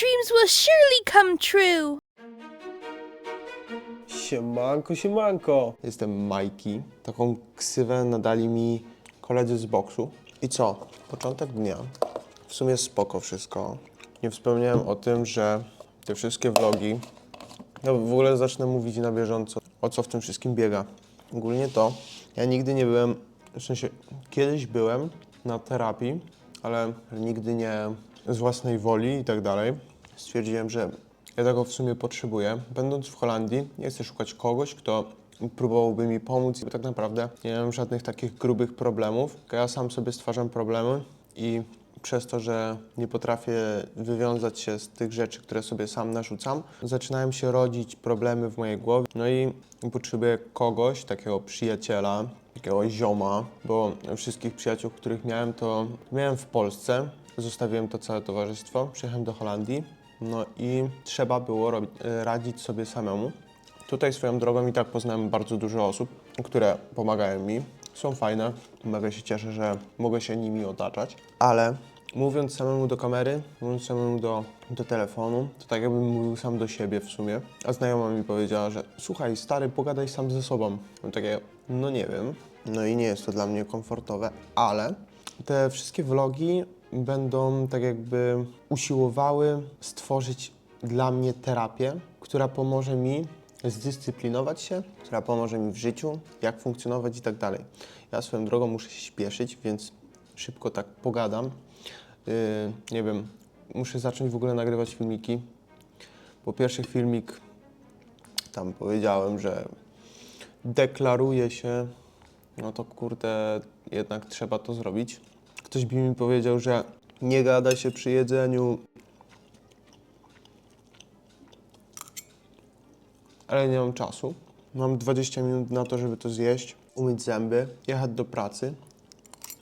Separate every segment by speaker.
Speaker 1: dreams will surely come true.
Speaker 2: Siemanko, siemanko. Jestem Majki. Taką ksywę nadali mi koledzy z boksu. I co? Początek dnia. W sumie spoko wszystko. Nie wspomniałem o tym, że te wszystkie vlogi... No w ogóle zacznę mówić na bieżąco, o co w tym wszystkim biega. Ogólnie to, ja nigdy nie byłem, w sensie kiedyś byłem na terapii, ale nigdy nie z własnej woli i tak dalej. Stwierdziłem, że ja tego w sumie potrzebuję. Będąc w Holandii, nie chcę szukać kogoś, kto próbowałby mi pomóc, bo tak naprawdę nie mam żadnych takich grubych problemów. Ja sam sobie stwarzam problemy i przez to, że nie potrafię wywiązać się z tych rzeczy, które sobie sam narzucam, zaczynają się rodzić problemy w mojej głowie. No i potrzebuję kogoś, takiego przyjaciela, takiego zioma, bo wszystkich przyjaciół, których miałem, to miałem w Polsce. Zostawiłem to całe towarzystwo, przyjechałem do Holandii, no i trzeba było robić, e, radzić sobie samemu. Tutaj swoją drogą i tak poznałem bardzo dużo osób, które pomagają mi. Są fajne, mega się cieszę, że mogę się nimi otaczać, ale mówiąc samemu do kamery, mówiąc samemu do, do telefonu, to tak jakbym mówił sam do siebie w sumie. A znajoma mi powiedziała, że słuchaj stary, pogadaj sam ze sobą. No takie, no nie wiem. No i nie jest to dla mnie komfortowe, ale te wszystkie vlogi będą tak jakby usiłowały stworzyć dla mnie terapię, która pomoże mi zdyscyplinować się, która pomoże mi w życiu, jak funkcjonować i tak dalej. Ja swoją drogą muszę się śpieszyć, więc szybko tak pogadam. Yy, nie wiem, muszę zacząć w ogóle nagrywać filmiki, bo pierwszy filmik tam powiedziałem, że deklaruję się, no to kurde, jednak trzeba to zrobić. Ktoś by mi powiedział, że nie gada się przy jedzeniu, ale nie mam czasu. Mam 20 minut na to, żeby to zjeść, umyć zęby, jechać do pracy.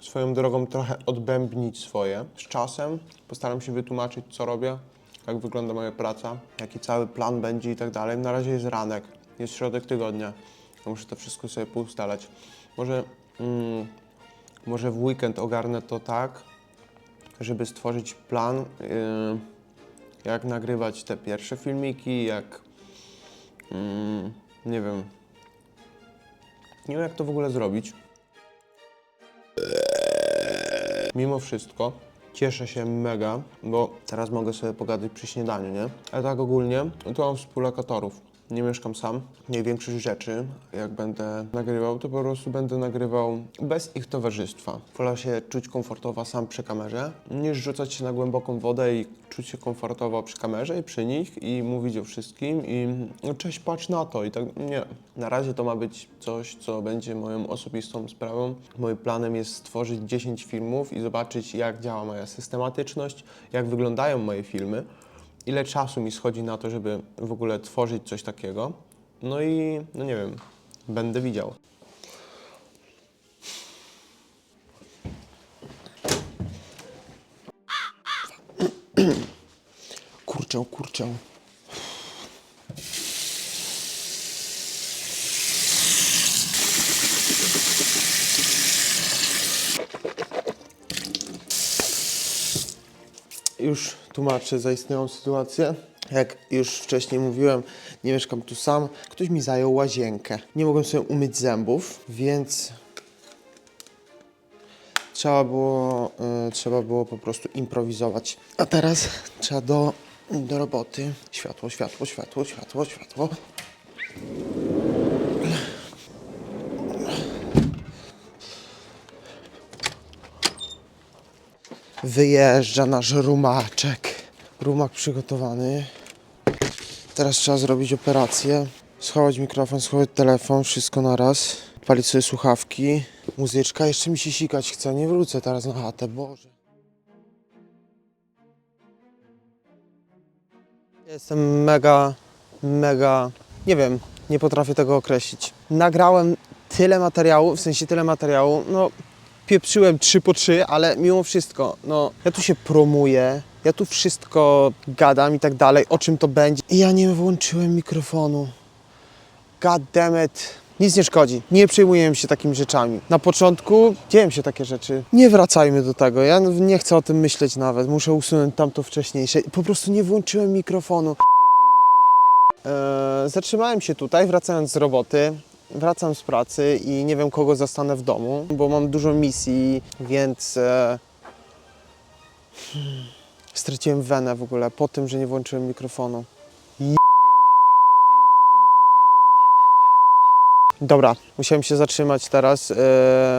Speaker 2: Swoją drogą trochę odbębnić swoje. Z czasem postaram się wytłumaczyć, co robię, jak wygląda moja praca, jaki cały plan będzie i tak dalej. Na razie jest ranek, jest środek tygodnia. Ja muszę to wszystko sobie poustalać. Może, mm, może w weekend ogarnę to tak, żeby stworzyć plan, yy, jak nagrywać te pierwsze filmiki, jak Mm, nie wiem. Nie wiem, jak to w ogóle zrobić. Mimo wszystko cieszę się mega, bo teraz mogę sobie pogadać przy śniadaniu, nie? Ale tak ogólnie, to mam współlokatorów. Nie mieszkam sam. Największych rzeczy, jak będę nagrywał, to po prostu będę nagrywał bez ich towarzystwa. Wolę się czuć komfortowo sam przy kamerze, niż rzucać się na głęboką wodę i czuć się komfortowo przy kamerze i przy nich i mówić o wszystkim i no, cześć, patrz na to i tak, nie. Na razie to ma być coś, co będzie moją osobistą sprawą. Moim planem jest stworzyć 10 filmów i zobaczyć, jak działa moja systematyczność, jak wyglądają moje filmy ile czasu mi schodzi na to, żeby w ogóle tworzyć coś takiego. No i, no nie wiem, będę widział. Kurczę, kurczę. już tłumaczę zaistniałą sytuację. Jak już wcześniej mówiłem, nie mieszkam tu sam. Ktoś mi zajął łazienkę. Nie mogłem sobie umyć zębów, więc trzeba było, y, trzeba było po prostu improwizować. A teraz trzeba do, do roboty. Światło, światło, światło, światło, światło. Wyjeżdża nasz rumaczek. Rumak przygotowany. Teraz trzeba zrobić operację. Schować mikrofon, schować telefon, wszystko na raz. Palić sobie słuchawki. Muzyczka. Jeszcze mi się sikać chce. Nie wrócę teraz na chatę, Boże. Jestem mega, mega, nie wiem, nie potrafię tego określić. Nagrałem tyle materiału, w sensie tyle materiału, no pieprzyłem 3 po 3, ale mimo wszystko, no ja tu się promuję, ja tu wszystko gadam i tak dalej, o czym to będzie. I ja nie włączyłem mikrofonu. God damn it. Nic nie szkodzi. Nie przejmujemy się takimi rzeczami. Na początku dzieją się takie rzeczy. Nie wracajmy do tego. Ja nie chcę o tym myśleć nawet. Muszę usunąć tamto wcześniejsze. Po prostu nie włączyłem mikrofonu. Eee, zatrzymałem się tutaj, wracając z roboty. Wracam z pracy i nie wiem, kogo zastanę w domu, bo mam dużo misji, więc e, hmm, straciłem wenę w ogóle po tym, że nie włączyłem mikrofonu. Dobra, musiałem się zatrzymać teraz, e,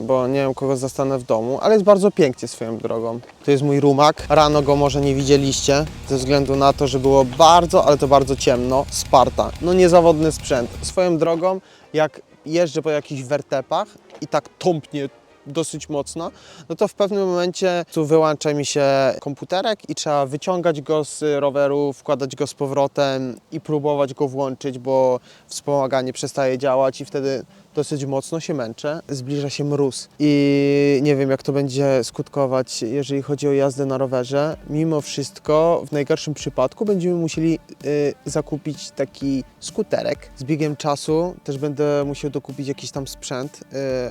Speaker 2: bo nie wiem kogo zastanę w domu, ale jest bardzo pięknie swoją drogą. To jest mój rumak. Rano go może nie widzieliście, ze względu na to, że było bardzo, ale to bardzo ciemno. Sparta. No niezawodny sprzęt. Swoją drogą, jak jeżdżę po jakichś wertepach i tak tąpnie dosyć mocno, no to w pewnym momencie tu wyłącza mi się komputerek i trzeba wyciągać go z roweru, wkładać go z powrotem i próbować go włączyć, bo wspomaganie przestaje działać i wtedy dosyć mocno się męczę. Zbliża się mróz i nie wiem jak to będzie skutkować, jeżeli chodzi o jazdę na rowerze. Mimo wszystko, w najgorszym przypadku będziemy musieli y, zakupić taki skuterek. Z biegiem czasu też będę musiał dokupić jakiś tam sprzęt. Y,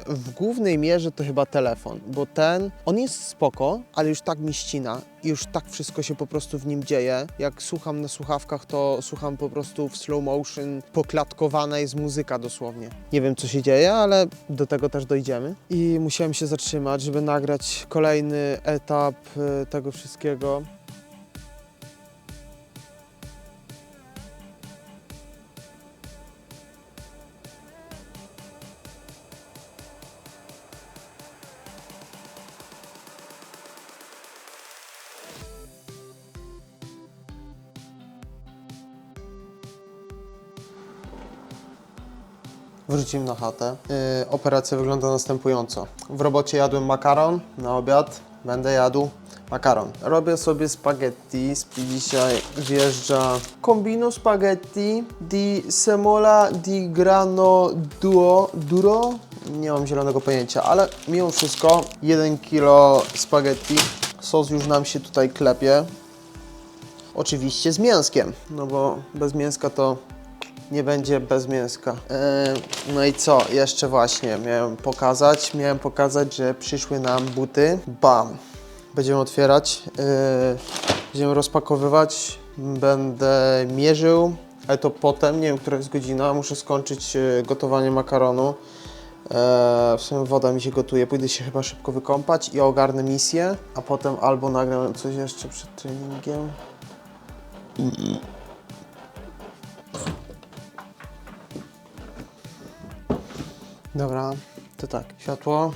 Speaker 2: w głównej mierze to chyba telefon, bo ten, on jest spoko, ale już tak mi ścina i już tak wszystko się po prostu w nim dzieje. Jak słucham na słuchawkach, to słucham po prostu w slow motion, poklatkowana jest muzyka dosłownie. Nie wiem co się dzieje, ale do tego też dojdziemy. I musiałem się zatrzymać, żeby nagrać kolejny etap y, tego wszystkiego. Wrócimy na chatę. Yy, operacja wygląda następująco. W robocie jadłem makaron na obiad. Będę jadł makaron. Robię sobie spaghetti. Dzisiaj wjeżdża kombino spaghetti di semola di grano duo duro. Nie mam zielonego pojęcia, ale mimo wszystko 1 kilo spaghetti. Sos już nam się tutaj klepie. Oczywiście z mięskiem, no bo bez mięska to nie będzie bez mięska. Yy, no i co? Jeszcze właśnie miałem pokazać. Miałem pokazać, że przyszły nam buty. Bam! Będziemy otwierać. Yy, będziemy rozpakowywać. Będę mierzył. Ale to potem, nie wiem, która jest godzina. Muszę skończyć yy, gotowanie makaronu. Yy, w sumie woda mi się gotuje. Pójdę się chyba szybko wykąpać i ogarnę misję. A potem albo nagram coś jeszcze przed treningiem. Dobra, to tak, światło.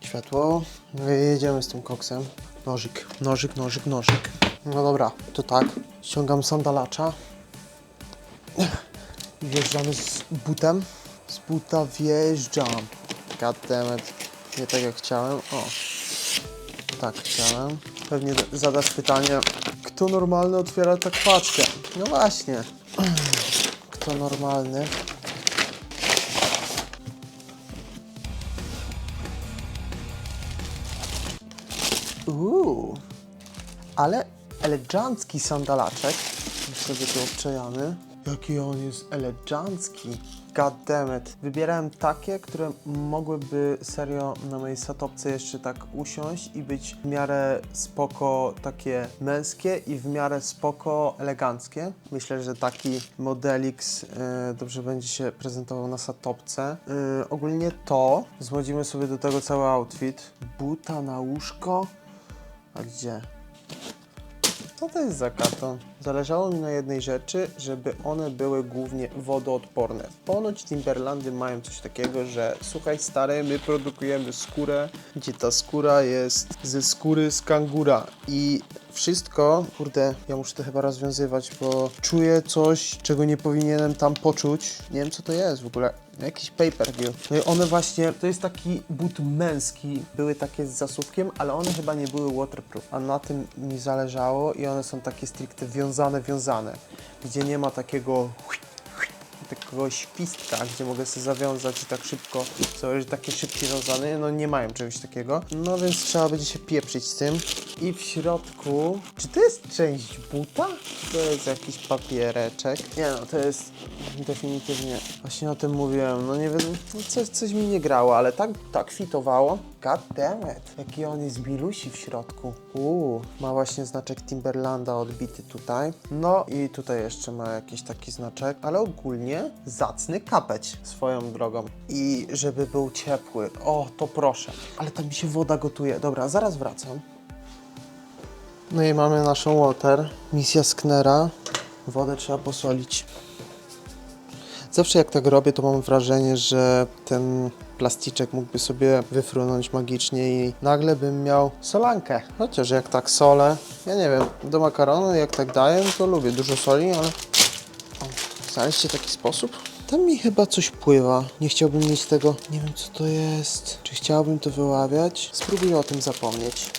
Speaker 2: Światło. No jedziemy z tym koksem. Nożyk, nożyk, nożyk, nożyk. No dobra, to tak. Ściągam sandalacza. Wjeżdżamy z butem. Z buta wjeżdżam. Goddammit. Nie tak jak chciałem. O. Tak chciałem. Pewnie zadasz pytanie, kto normalny otwiera tak paczkę? No właśnie. Kto normalny? Uuu, ale elegancki sandalaczek. Już sobie tu obczajamy. Jaki on jest elegancki. God damn it. Wybierałem takie, które mogłyby serio na mojej satopce jeszcze tak usiąść i być w miarę spoko takie męskie i w miarę spoko eleganckie. Myślę, że taki modelix e, dobrze będzie się prezentował na satopce. E, ogólnie to, złodzimy sobie do tego cały outfit. Buta na łóżko. A gdzie? Co to jest za karton? Zależało mi na jednej rzeczy, żeby one były głównie wodoodporne. Ponoć Timberlandy mają coś takiego, że słuchaj stary, my produkujemy skórę, gdzie ta skóra jest ze skóry z kangura i wszystko, kurde, ja muszę to chyba rozwiązywać, bo czuję coś, czego nie powinienem tam poczuć. Nie wiem co to jest w ogóle. Jakiś pay-per-view. No i one właśnie, to jest taki but męski, były takie z zasuwkiem, ale one chyba nie były waterproof, a na tym mi zależało i one są takie stricte wiązane, wiązane, gdzie nie ma takiego takiego świstka, gdzie mogę sobie zawiązać i tak szybko założyć takie szybkie wiązany. No nie mają czegoś takiego. No więc trzeba będzie się pieprzyć z tym. I w środku... Czy to jest część buta? To jest jakiś papiereczek? Nie no, to jest definitywnie... Właśnie o tym mówiłem. No nie wiem, no coś, coś mi nie grało, ale tak, tak fitowało. God damn it. Jaki on jest bilusi w środku. Uuu, ma właśnie znaczek Timberlanda odbity tutaj. No i tutaj jeszcze ma jakiś taki znaczek, ale ogólnie zacny kapeć swoją drogą. I żeby był ciepły. O, to proszę. Ale tam mi się woda gotuje. Dobra, zaraz wracam. No i mamy naszą water. Misja Sknera. Wodę trzeba posolić. Zawsze jak tak robię, to mam wrażenie, że ten plasticzek mógłby sobie wyfrunąć magicznie i nagle bym miał solankę. Chociaż jak tak solę, ja nie wiem, do makaronu jak tak daję, to lubię dużo soli, ale... O, znaleźliście taki sposób? Tam mi chyba coś pływa. Nie chciałbym mieć tego... Nie wiem co to jest. Czy chciałbym to wyławiać? Spróbuję o tym zapomnieć.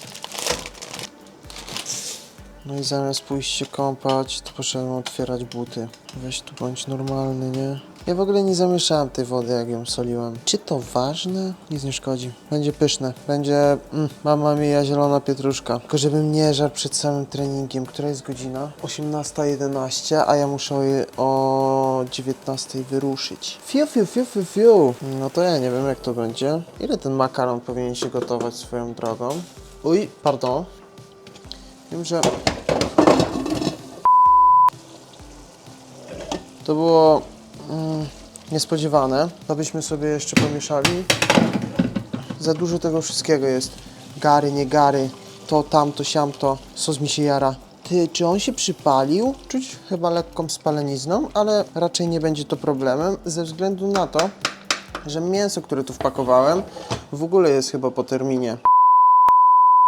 Speaker 2: No i zamiast pójść się kąpać, to poszedłem otwierać buty. Weź tu bądź normalny, nie? Ja w ogóle nie zamieszałem tej wody, jak ją soliłem. Czy to ważne? Nic nie szkodzi. Będzie pyszne. Będzie, mm, mama mija zielona pietruszka. Tylko żebym nie żarł przed samym treningiem. Która jest godzina? 18.11, a ja muszę o 19.00 wyruszyć. Fiu, fiu, fiu, fiu, fiu. No to ja nie wiem, jak to będzie. Ile ten makaron powinien się gotować swoją drogą? Uj, pardon. Wiem, że to było mm, niespodziewane. To byśmy sobie jeszcze pomieszali. Za dużo tego wszystkiego jest. Gary, nie gary, to, tamto, siamto. Sos mi się jara. Ty, czy on się przypalił? Czuć chyba lekką spalenizną, ale raczej nie będzie to problemem, ze względu na to, że mięso, które tu wpakowałem, w ogóle jest chyba po terminie.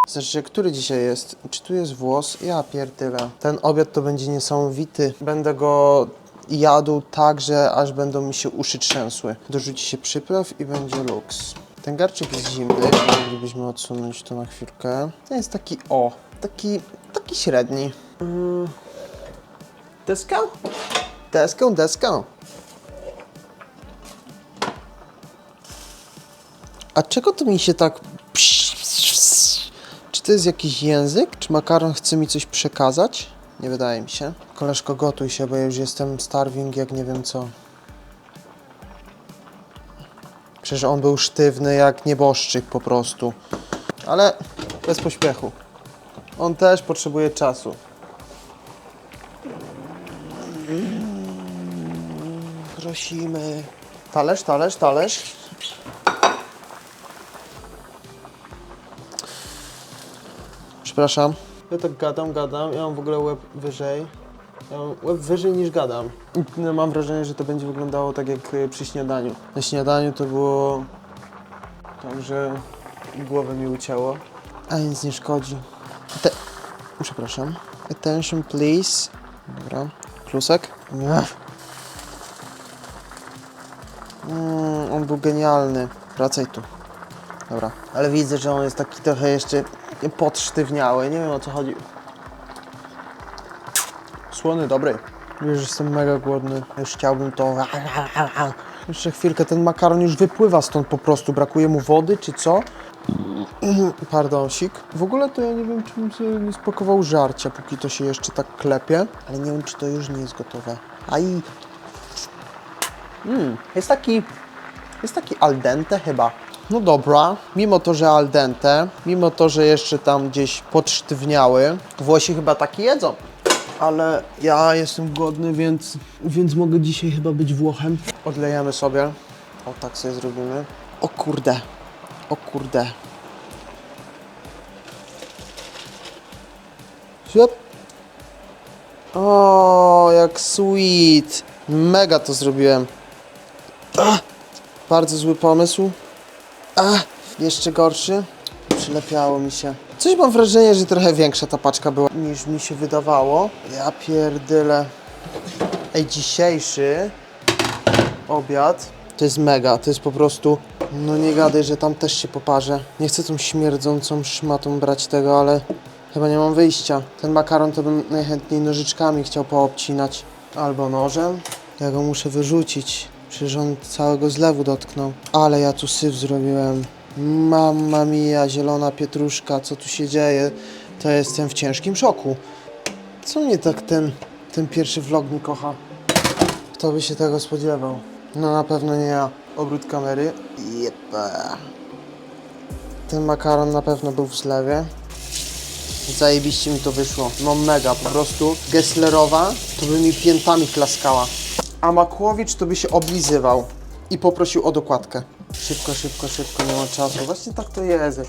Speaker 2: Znaczy, który dzisiaj jest? Czy tu jest włos? Ja pierdyle. Ten obiad to będzie niesamowity. Będę go jadł tak, że aż będą mi się uszy trzęsły. Dorzuci się przypraw i będzie luks. Ten garczek jest zimny, moglibyśmy odsunąć to na chwilkę. Ten jest taki o, taki, taki średni. Mm. Deskę? Deskę, deskę. A czego to mi się tak... To jest jakiś język? Czy makaron chce mi coś przekazać? Nie wydaje mi się. Koleżko, gotuj się, bo ja już jestem starving jak nie wiem co. Przecież on był sztywny jak nieboszczyk po prostu. Ale bez pośpiechu. On też potrzebuje czasu. Prosimy. Talerz, talerz, talerz. Przepraszam. Ja tak gadam, gadam, ja mam w ogóle łeb wyżej. Ja mam łeb wyżej niż gadam. I no, mam wrażenie, że to będzie wyglądało tak jak y, przy śniadaniu. Na śniadaniu to było tak, że głowę mi ucięło. A nic nie szkodzi. Te... Przepraszam. Attention please. Dobra. Klusek? Ech. Mm, on był genialny. Wracaj tu. Dobra. Ale widzę, że on jest taki trochę jeszcze podsztywniały. Nie wiem o co chodzi. Słony, dobry. Wiesz, jestem mega głodny. Już chciałbym to. Jeszcze chwilkę, ten makaron już wypływa stąd po prostu. Brakuje mu wody, czy co? Pardonsik. W ogóle to ja nie wiem, czy bym sobie nie spakował żarcia, póki to się jeszcze tak klepie. Ale nie wiem, czy to już nie jest gotowe. Aj. Mm, jest taki... Jest taki al dente chyba. No dobra, mimo to, że al dente, mimo to, że jeszcze tam gdzieś podsztywniały, Włosi chyba taki jedzą. Ale ja jestem głodny, więc, więc mogę dzisiaj chyba być Włochem. Odlejemy sobie. O, tak sobie zrobimy. O kurde. O kurde. Siup. O, jak sweet. Mega to zrobiłem. Ach, bardzo zły pomysł. A, jeszcze gorszy. Przylepiało mi się. Coś mam wrażenie, że trochę większa ta paczka była niż mi się wydawało. Ja pierdyle. Ej, dzisiejszy obiad to jest mega. To jest po prostu... No nie gadaj, że tam też się poparzę. Nie chcę tą śmierdzącą szmatą brać tego, ale chyba nie mam wyjścia. Ten makaron to bym najchętniej nożyczkami chciał poobcinać. Albo nożem. Ja go muszę wyrzucić. Przecież on całego zlewu dotknął. Ale ja tu syf zrobiłem. Mamma mia, zielona pietruszka, co tu się dzieje? To jestem w ciężkim szoku. Co mnie tak ten, ten pierwszy vlog nie kocha? Kto by się tego spodziewał? No na pewno nie ja. Obrót kamery. Jepa. Ten makaron na pewno był w zlewie. Zajebiście mi to wyszło. No mega, po prostu Gesslerowa to by mi piętami klaskała. A Makłowicz to by się oblizywał i poprosił o dokładkę. Szybko, szybko, szybko, nie ma czasu. Właśnie tak to jest.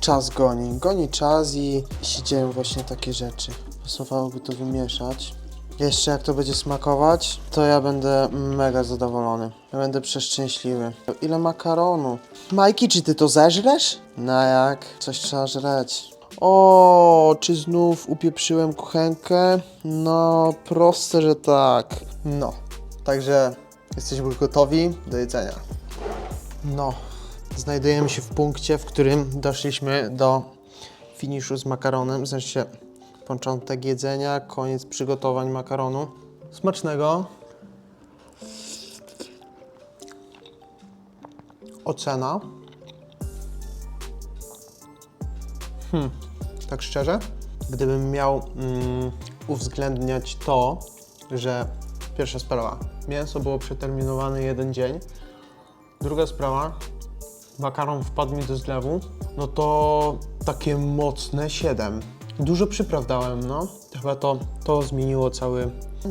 Speaker 2: Czas goni. Goni czas i się dzieją właśnie takie rzeczy. Pasowałoby to wymieszać. Jeszcze jak to będzie smakować, to ja będę mega zadowolony. Ja będę przeszczęśliwy. Ile makaronu? Majki, czy ty to zeżresz? No jak? Coś trzeba żreć. O, czy znów upieprzyłem kuchenkę? No, proste, że tak. No, także jesteśmy gotowi do jedzenia. No, znajdujemy się w punkcie, w którym doszliśmy do finiszu z makaronem, w sensie początek jedzenia, koniec przygotowań makaronu. Smacznego. Ocena. Hmm, tak szczerze, gdybym miał mm, uwzględniać to, że pierwsza sprawa, mięso było przeterminowane jeden dzień, druga sprawa, makaron wpadł mi do zlewu, no to takie mocne 7. Dużo przypraw dałem, no. Chyba to, to zmieniło cały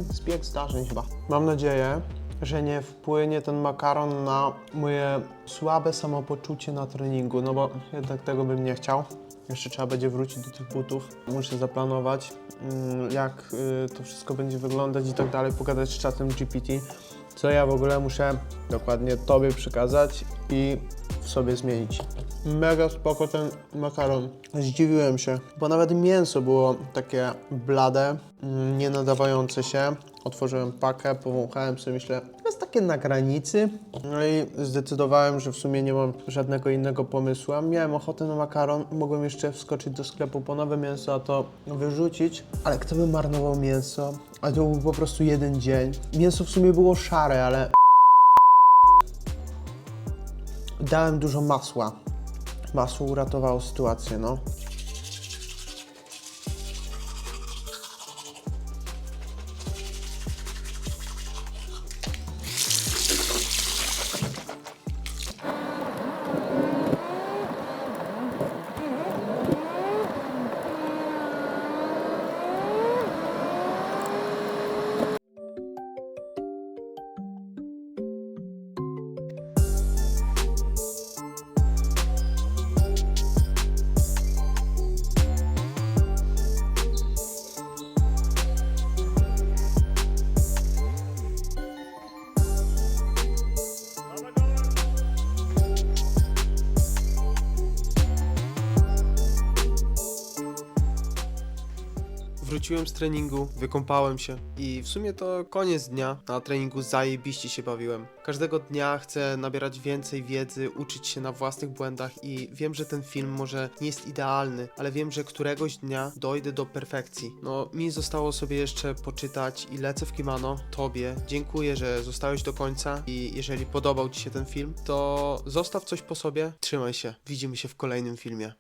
Speaker 2: zbieg zdarzeń chyba. Mam nadzieję, że nie wpłynie ten makaron na moje słabe samopoczucie na treningu, no bo jednak tego bym nie chciał. Jeszcze trzeba będzie wrócić do tych butów. Muszę zaplanować, mm, jak y, to wszystko będzie wyglądać i tak dalej, pogadać z czatem GPT, co ja w ogóle muszę dokładnie Tobie przekazać i w sobie zmienić. Mega spoko ten makaron. Zdziwiłem się, bo nawet mięso było takie blade, mm, nie nadawające się. Otworzyłem pakę, powąchałem sobie, myślę, jest takie na granicy. No i zdecydowałem, że w sumie nie mam żadnego innego pomysłu. Miałem ochotę na makaron, mogłem jeszcze wskoczyć do sklepu po nowe mięso, a to wyrzucić. Ale kto by marnował mięso? A to był po prostu jeden dzień. Mięso w sumie było szare, ale dałem dużo masła. Masło uratowało sytuację, no. Wróciłem z treningu, wykąpałem się i w sumie to koniec dnia. Na treningu zajebiście się bawiłem. Każdego dnia chcę nabierać więcej wiedzy, uczyć się na własnych błędach i wiem, że ten film może nie jest idealny, ale wiem, że któregoś dnia dojdę do perfekcji. No, mi zostało sobie jeszcze poczytać i lecę w kimano. Tobie dziękuję, że zostałeś do końca i jeżeli podobał Ci się ten film, to zostaw coś po sobie. Trzymaj się. Widzimy się w kolejnym filmie.